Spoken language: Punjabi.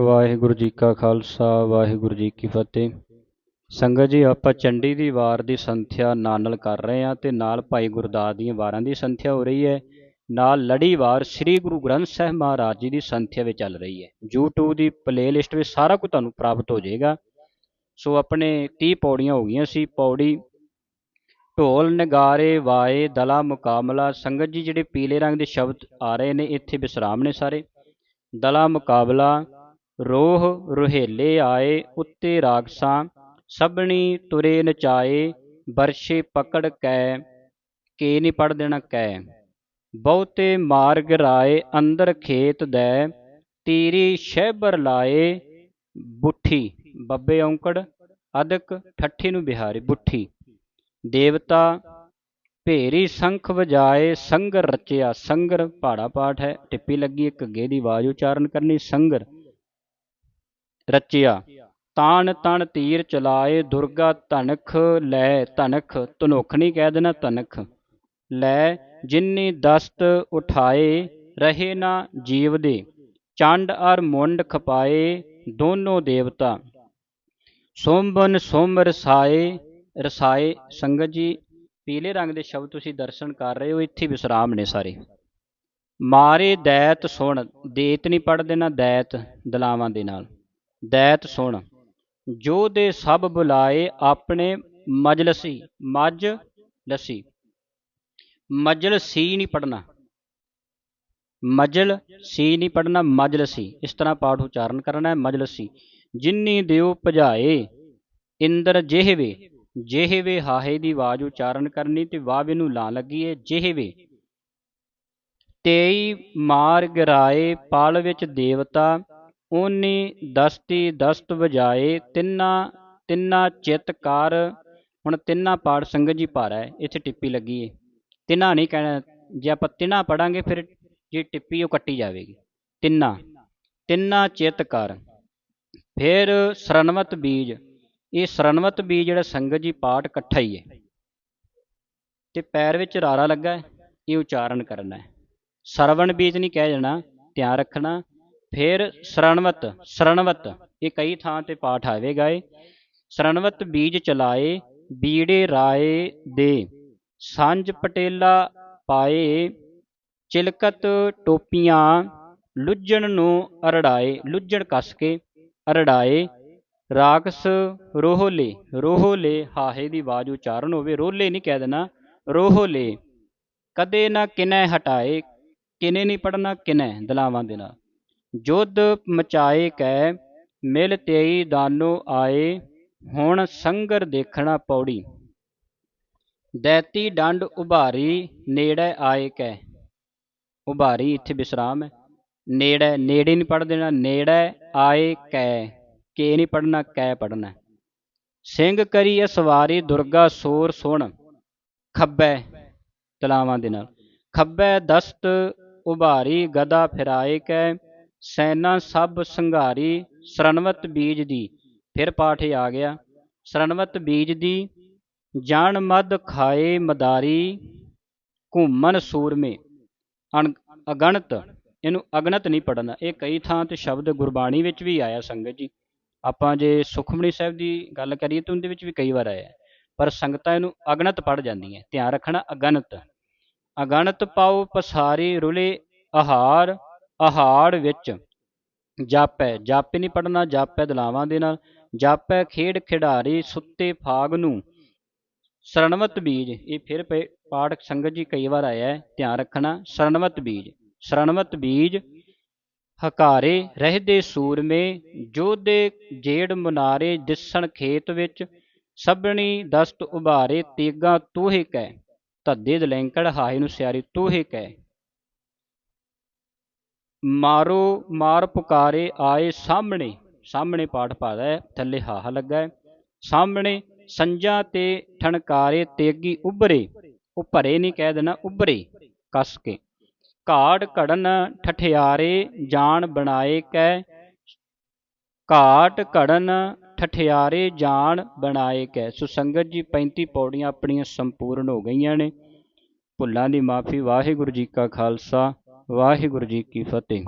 ਵਾਹਿਗੁਰੂ ਜੀ ਕਾ ਖਾਲਸਾ, ਵਾਹਿਗੁਰੂ ਜੀ ਕੀ ਫਤਿਹ। ਸੰਗਤ ਜੀ, ਆਪਾਂ ਚੰਡੀ ਦੀ ਵਾਰ ਦੀ ਸੰਥਿਆ ਨਾਲ ਕਰ ਰਹੇ ਹਾਂ ਤੇ ਨਾਲ ਭਾਈ ਗੁਰਦਾਸ ਦੀਆਂ ਵਾਰਾਂ ਦੀ ਸੰਥਿਆ ਹੋ ਰਹੀ ਹੈ। ਨਾਲ ਲੜੀਵਾਰ ਸ੍ਰੀ ਗੁਰੂ ਗ੍ਰੰਥ ਸਾਹਿਬ ਮਹਾਰਾਜ ਜੀ ਦੀ ਸੰਥਿਆ ਵੀ ਚੱਲ ਰਹੀ ਹੈ। YouTube ਦੀ ਪਲੇਲਿਸਟ ਵਿੱਚ ਸਾਰਾ ਕੁਝ ਤੁਹਾਨੂੰ ਪ੍ਰਾਪਤ ਹੋ ਜਾਏਗਾ। ਸੋ ਆਪਣੇ 30 ਪੌੜੀਆਂ ਹੋ ਗਈਆਂ ਸੀ। ਪੌੜੀ ਢੋਲ ਨਗਾਰੇ ਵਾਏ ਦਲਾ ਮੁਕਾਬਲਾ। ਸੰਗਤ ਜੀ, ਜਿਹੜੇ ਪੀਲੇ ਰੰਗ ਦੇ ਸ਼ਬਦ ਆ ਰਹੇ ਨੇ, ਇੱਥੇ ਵਿਸਰਾਮ ਨੇ ਸਾਰੇ। ਦਲਾ ਮੁਕਾਬਲਾ ਰੋਹ ਰੁਹੇਲੇ ਆਏ ਉੱਤੇ ਰਾਗਸਾਂ, ਸਭਣੀ ਤੁਰੇ ਨਚਾਏ ਬਰਸ਼ੇ ਪਕੜ ਕੈ, ਕੇ ਨਹੀਂ ਪੜ ਦੇਣਾ ਕੈ। ਬਹੁਤੇ ਮਾਰਗ ਰਾਏ ਅੰਦਰ ਖੇਤ ਦੈ, ਤੀਰੀ ਸ਼ਹਿਬਰ ਲਾਏ ਬੁੱਠੀ, ਬੱਬੇ ਔਂਕੜ ਅਦਕ ਠੱਠੀ ਨੂੰ ਬਿਹਾਰੀ, ਬੁੱਠੀ। ਦੇਵਤਾ ਭੇਰੀ ਸੰਖ ਵਜਾਏ, ਸੰਗਰ ਰਚਿਆ, ਸੰਗਰ ਪਹਾੜਾ ਪਾਠ ਹੈ, ਟਿੱਪੀ ਲੱਗੀ ਇੱਕ ਅੱਗੇ ਦੀ ਆਵਾਜ਼ ਉਚਾਰਨ ਕਰਨੀ, ਸੰਗਰ। ਰਚਿਆ। ਤਾਣ ਤਣ ਤੀਰ ਚਲਾਏ ਦੁਰਗਾ ਧਨਖ, ਲੈ ਧਨਖ, ਧਨੁਖ ਨਹੀਂ ਕਹਿ ਦੇਣਾ ਧਨਖ। ਲੈ ਜਿਨਨੀ ਦਸਤ ਉਠਾਏ, ਰਹੇ ਨਾ ਜੀਵ ਦੇ ਚੰਡ ਅਰ ਮੁੰਡ ਖਪਾਏ ਦੋਨੋਂ ਦੇਵਤਾ। ਸੋਮਬਨ ਸੋਮ ਰਸਾਏ ਰਸਾਏ ਸੰਗਤ ਜੀ, ਪੀਲੇ ਰੰਗ ਦੇ ਸ਼ਬਦ ਤੁਸੀਂ ਦਰਸ਼ਨ ਕਰ ਰਹੇ ਹੋ, ਇੱਥੇ ਵਿਸਰਾਮ ਨੇ ਸਾਰੇ। ਮਾਰੇ ਦੈਤ ਸੁਣ, ਦੇਤ ਨਹੀਂ ਪੜ ਦੇਣਾ ਦੈਤ, ਦਲਾਵਾਂ ਦੇ ਨਾਲ। ਦੈਤ ਸੁਣ, ਜੋ ਦੇ ਸਭ ਬੁਲਾਏ ਆਪਣੇ ਮਜਲਸੀ ਮਜ ਲਸੀ। ਮਜ਼ਲ ਸੀ ਨਹੀਂ ਪੜਨਾ ਮਜਲ ਸੀ ਨਹੀਂ ਪੜਨਾ ਮਜਲਸੀ। ਇਸ ਤਰ੍ਹਾਂ ਪਾਠ ਉਚਾਰਨ ਕਰਨਾ ਹੈ, ਮਜਲਸੀ। ਜਿਨਨੀ ਦਿਓ ਭਜਾਏ, ਇੰਦਰ ਜਿਹਵੇ ਜਿਹਵੇ ਹਾਹੇ ਦੀ ਆਵਾਜ਼ ਉਚਾਰਨ ਕਰਨੀ ਤੇ ਵਾਵੇ ਨੂੰ ਲਾ ਲੱਗੀ ਲੱਗੀਏ, ਜਿਹਵੇ। ਤੇਈ ਮਾਰਗ ਰਾਏ, ਪਾਲ ਵਿੱਚ ਦੇਵਤਾ ਓਨੀ ਦਸਤੀ ਦਸਤ ਵਜਾਏ, ਤਿੰਨਾ ਤਿੰਨਾ ਚਿਤ ਕਰ। ਹੁਣ ਤਿੰਨਾ ਪਾਠ ਸੰਗਤ ਜੀ ਭਾਰਾ ਹੈ, ਇੱਥੇ ਟਿੱਪੀ ਲੱਗੀ ਹੈ ਤਿੰਨਾ ਨਹੀਂ ਕਹਿਣਾ, ਜੇ ਆਪਾਂ ਤਿੰਨਾ ਪੜਾਂਗੇ ਫਿਰ ਜੇ ਟਿੱਪੀ ਉਹ ਕੱਟੀ ਜਾਵੇਗੀ। ਤਿੰਨਾ ਤਿੰਨਾ ਚਿਤ ਕਰ। ਫਿਰ ਸਰਨਵਤ ਬੀਜ, ਇਹ ਸਰਨਵਤ ਬੀਜ ਜਿਹੜਾ ਸੰਗਤ ਜੀ ਪਾਠ ਇਕੱਠਾ ਹੀ ਹੈ। ਤੇ ਪੈਰ ਵਿੱਚ ਰਾਰਾ ਲੱਗਾ ਹੈ, ਇਹ ਉਚਾਰਨ ਕਰਨਾ ਹੈ। ਸਰਵਣ ਬੀਜ ਨਹੀਂ ਕਹਿ ਜਾਣਾ, ਧਿਆਨ ਰੱਖਣਾ ਫਿਰ ਸਰਣਵਤ ਸਰਣਵਤ, ਇਹ ਕਈ ਥਾਂ ਤੇ ਪਾਠ ਆਵੇਗਾ ਏ। ਸਰਣਵਤ ਬੀਜ ਚਲਾਏ, ਬੀੜੇ ਰਾਏ ਦੇ। ਸਾਂਝ ਪਟੇਲਾ ਪਾਏ, ਚਿਲਕਤ ਟੋਪੀਆਂ ਲੁੱਜਣ ਨੂੰ ਅਰੜਾਏ, ਲੁੱਜਣ ਕੱਸ ਕੇ ਅਰੜਾਏ। ਰਾਕਸ ਰੋਹਲੇ ਰੋਹਲੇ ਹਾਹੇ ਦੀ ਆਵਾਜ਼ ਉਚਾਰਨ ਹੋਵੇ, ਰੋਹਲੇ ਨਹੀਂ ਕਹਿ ਦੇਣਾ, ਰੋਹਲੇ। ਕਦੇ ਨਾ ਕਿਨੈ ਹਟਾਏ, ਕਿਨੇ ਨਹੀਂ ਪੜਨਾ ਕਿਨੈ ਦਲਾਵਾਂ ਦੇ ਨਾਲ। ਜੁੱਧ ਮਚਾਏ ਕੈ, ਮਿਲ ਤੇਈ ਦਾਨੋ ਆਏ, ਹੁਣ ਸੰਗਰ ਦੇਖਣਾ ਪੌੜੀ। ਦੈਤੀ ਡੰਡ ਉਭਾਰੀ, ਨੇੜੇ ਆਏ ਕੈ। ਉਭਾਰੀ ਇੱਥੇ ਵਿਸਰਾਮ ਹੈ। ਨੇੜੇ ਨੇੜੇ ਨਹੀਂ ਪੜ ਦੇਣਾ, ਨੇੜੇ ਆਏ ਕੈ, ਕੇ ਨਹੀਂ ਪੜਨਾ ਕੈ ਪੜਨਾ ਸਿੰਘ ਕਰੀ ਅਸਵਾਰੀ ਦੁਰਗਾ ਸੋਰ ਸੁਣ, ਖੱਬੇ ਤਲਾਵਾਂ ਦੇ ਨਾਲ। ਖੱਬੇ ਦਸਤ ਉਭਾਰੀ ਗਦਾ ਫਿਰਾਏ ਕੈ ਸੈਨਾ ਸਭ ਸੰਘਾਰੀ ਸਰਨਵਤ ਬੀਜ ਦੀ। ਫਿਰ ਪਾਠ ਆ ਗਿਆ, ਸਰਨਵਤ ਬੀਜ ਦੀ ਜਾਣ ਮਦ ਖਾਏ ਮਦਾਰੀ ਘੁੰਮਨ ਸੂਰਮੇ। ਅਗਣਤ, ਇਹਨੂੰ ਅਗਣਤ ਨਹੀਂ ਪੜਨਾ ਇਹ ਕਈ ਥਾਂ ਤੇ ਸ਼ਬਦ ਗੁਰਬਾਣੀ ਵਿੱਚ ਵੀ ਆਇਆ ਸੰਗਤ ਜੀ। ਆਪਾਂ ਜੇ ਸੁਖਮਣੀ ਸਾਹਿਬ ਦੀ ਗੱਲ ਕਰੀਏ ਤਾਂ ਉਹਦੇ ਵਿੱਚ ਵੀ ਕਈ ਵਾਰ ਆਇਆ। ਪਰ ਸੰਗਤਾਂ ਇਹਨੂੰ ਅਗਣਤ ਪੜ ਜਾਂਦੀਆਂ ਧਿਆਨ ਰੱਖਣਾ ਅਗਣਤ। ਅਗਣਤ ਪਾਉ ਪਸਾਰੀ ਰੁਲੇ ਆਹਾਰ ਆਹਾੜ ਵਿੱਚ ਜਾਪੈ, ਜਾਪੇ ਨਹੀਂ ਪੜਨਾ ਜਾਪੈ ਦਲਾਵਾਂ ਦੇ ਨਾਲ, ਜਾਪੈ ਖੇਡ ਖਿਡਾਰੀ ਸੁੱਤੇ ਫਾਗ ਨੂੰ ਸਰਣਵਤ ਬੀਜ, ਇਹ ਫਿਰ ਪਾਠ ਸੰਗਤ ਜੀ ਕਈ ਵਾਰ ਆਇਆ ਧਿਆਨ ਰੱਖਣਾ, ਸਰਣਵਤ ਬੀਜ ਸਰਣਵਤ ਬੀਜ ਹਕਾਰੇ ਰਹਦੇ ਸੂਰਮੇ ਜੋਦੇ ਜੇੜ ਮੁਨਾਰੇ, ਦਿਸਣ ਖੇਤ ਵਿੱਚ, ਸਭਣੀ ਦਸਤ ਉਭਾਰੇ, ਤੇਗਾ ਤੂਹੇ ਕੈ, ਧੱਦੇ ਦਲੈਂਕੜ ਹਾਏ ਨੂੰ ਸਿਆਰੀ ਤੋਹੇ ਕੈ। ਮਾਰੋ, ਮਾਰ ਪੁਕਾਰੇ ਆਏ ਸਾਹਮਣੇ। ਸਾਹਮਣੇ ਪਾਠ ਪਾਦਾ ਹੈ, ਥੱਲੇ ਹਾਹਾ ਲੱਗਾ ਹੈ। ਸਾਹਮਣੇ ਸੰਜਾਂ ਤੇ ਠਣਕਾਰੇ ਤੇਗੀ ਉਭਰੇ। ਉਹ ਭਰੇ ਨਹੀਂ, ਕਹਿ ਦੇਣਾ ਉਭਰੇ, ਕੱਸ ਕੇ। ਘਾੜ ਘੜਨ ਠਠਿਆਰੇ ਜਾਣ ਬਣਾਏ ਕੈ ਘਾਟ ਘੜਨ ਠਠਿਆਰੇ ਜਾਣ ਬਣਾਏ ਕੈ ਸੁਸੰਗਤ ਜੀ 35 ਪੌੜੀਆਂ ਆਪਣੀਆਂ ਸੰਪੂਰਨ ਹੋ ਗਈਆਂ ਨੇ। ਭੁੱਲਾਂ ਦੀ ਮਾਫੀ, ਵਾਹਿਗੁਰੂ ਜੀ ਕਾ ਖਾਲਸਾ। ਵਾਹਿਗੁਰੂ ਜੀ ਕੀ ਫਤਿਹ।